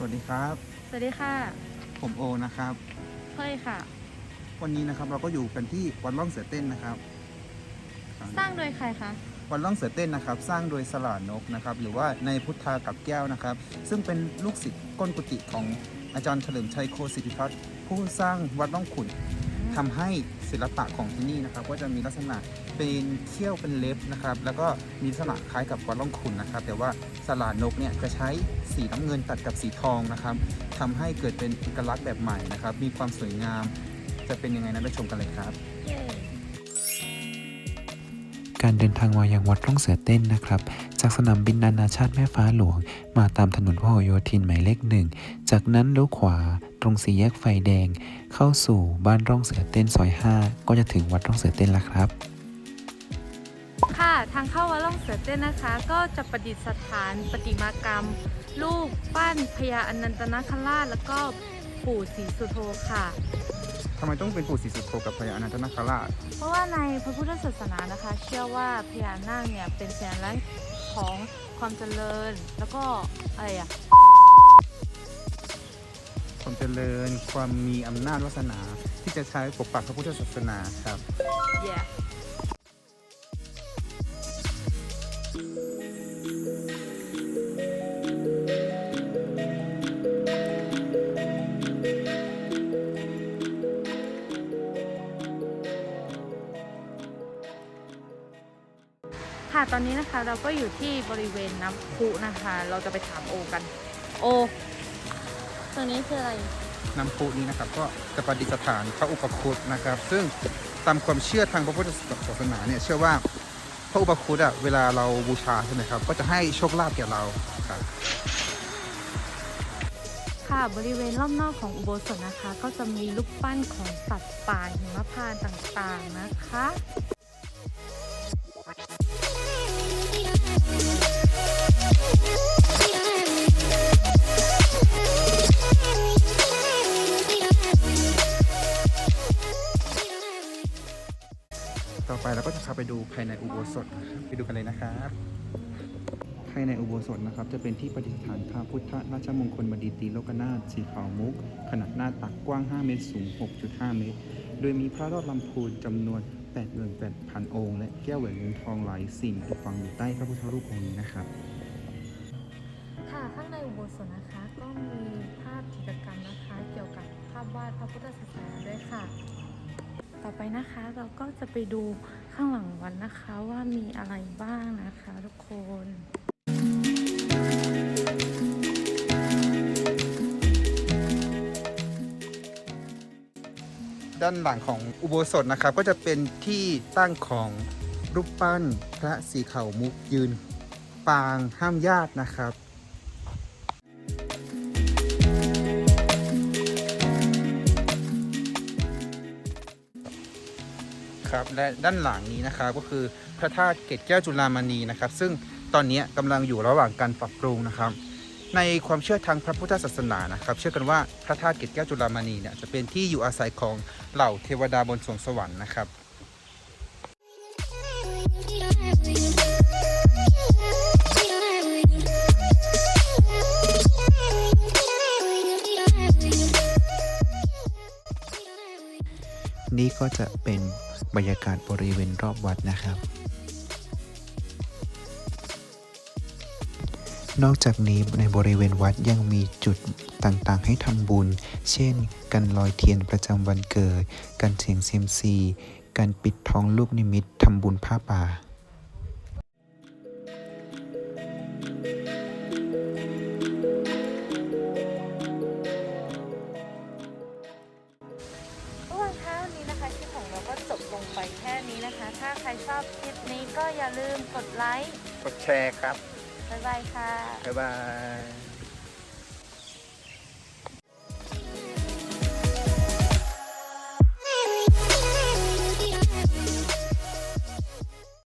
สวัสดีครับ สวัสดีค่ะ ผมโอนะครับเฮ้ยค่ะ วันนี้นะครับเราก็อยู่กันที่วัดล่องเสือเต้นนะครับ สร้างโดยใครคะ วัดล่องเสือเต้นนะครับ สร้างโดยสลานกนะครับ หรือว่าในพุทธากับแก้วนะครับ ซึ่งเป็นลูกศิษย์ก้นกุฏิของอาจารย์เฉลิมชัยโคสิทธิพัฒน์ผู้สร้างวัดล่องขุน ทำให้ศิลปะของที่นี่นะครับ ก็จะมีลักษณะเป็นเขี้ยวเป็นเล็บนะครับ แล้วก็มีลักษณะคล้ายกับวัดล่องขุนนะครับ แต่ว่าสลานกเนี่ยจะใช้สีน้ำเงินตัดกับสีทองนะครับทำให้เกิดเป็นเอกลักษณ์แบบใหม่นะครับ มีความสวยงาม จะเป็นยังไงนั้นไปชมกันเลยครับ การเดินทางมายังวัดร่องเสือเต้นนะครับจากสนามบินนานาชาติแม่ฟ้าหลวง มาตามถนนพหลโยธินหมายเลขหนึ่ง จากนั้นเลี้ยวขวา ตรงสี่แยกไฟแดง เข้าสู่บ้านร่องเสือเต้นซอย 5 ก็จะถึงวัดร่องเสือเต้นแล้วครับ ค่ะทางเข้าวัดล่องเสือเต้นนะคะ ก็จะประดิษฐานประติมากรรม รูปปั้นพญาอนันตนาคราชแล้วก็ปู่ศรีสุโธค่ะ ทำไมต้องเป็นปู่ศรีสุโธกับพญาอนันตนาคราช เพราะว่าในพระพุทธศาสนานะคะ เชื่อว่าพญานาคเนี่ยเป็นสัญลักษณ์ของความเจริญ แล้วก็อะไรอะ ความเจริญ ความมีอำนาจวาสนา ที่จะใช้ปกปักพระพุทธศาสนาครับเย่ค่ะตอนนี้นะคะเราก็อยู่ที่บริเวณน้ำพุนะคะ เราจะไปถามโอกัน โอ ตรงนี้คืออะไร น้ำพุนี้นะครับก็จะประดิษฐานพระอุปคุตนะครับ ซึ่งตามความเชื่อทางพระพุทธศาสนาเนี่ยเชื่อว่าพระอุปคุตอะเวลาเราบูชาใช่ไหมครับ ก็จะให้โชคลาภแก่เราครับค่ะบริเวณรอบนอกของอุโบสถนะคะ ก็จะมีรูปปั้นของสัตว์ป่าหิมพานต์ต่างๆนะคะ ต่อไปเราก็จะพาไปดูภายในอุโบสถนะครับไปดูกันเลยนะครับภายในอุโบสถนะครับ จะเป็นที่ประดิษฐานพระพุทธราชมงคลบดีตีโลกนาถสีขาวมุก ขนาดหน้าตักกว้าง 5 เมตรสูง 6.5 เมตร โดยมีพระรอดลำพูนจำนวน 88,000 องค์ และแก้วแหวนเงินทองหลายสิ่งที่ฝังอยู่ใต้พระพุทธรูปองค์นี้นะครับ ค่ะข้างในอุโบสถนะคะก็มีภาพกิจกรรมนะคะ เกี่ยวกับภาพวาดพระพุทธศาสนาด้วยค่ะ ต่อไปนะคะเราก็จะไปดูข้างหลังวันนะคะว่ามีอะไรบ้างนะคะทุกคนด้านหลังของอุโบสถนะครับ ก็จะเป็นที่ตั้งของรูปปั้นพระสีเขามุกยืน ปางห้ามญาตินะครับ ครับและด้านหลังนี้นะครับก็คือพระธาตุเกศแก้วจุฬามณีนะครับ ซึ่งตอนนี้กำลังอยู่ระหว่างการปรับปรุงนะครับ ในความเชื่อทางพระพุทธศาสนานะครับ เชื่อกันว่าพระธาตุเกศแก้วจุฬามณีเนี่ยจะเป็นที่อยู่อาศัยของเหล่าเทวดาบนสวงสวรรค์นะครับนี่ก็จะเป็น บรรยากาศบริเวณรอบวัดนะครับ นอกจากนี้ในบริเวณวัดยังมีจุดต่างๆ ให้ทำบุญ เช่น การลอยเทียนประจำวันเกิด การเสียงเซียมซี การปิดทองลูกนิมิตทำบุญผ้าป่า นะคะ ถ้าใครชอบคลิปนี้ก็อย่าลืมกดไลค์ กดแชร์ครับ บ๊ายบายค่ะ บ๊ายบาย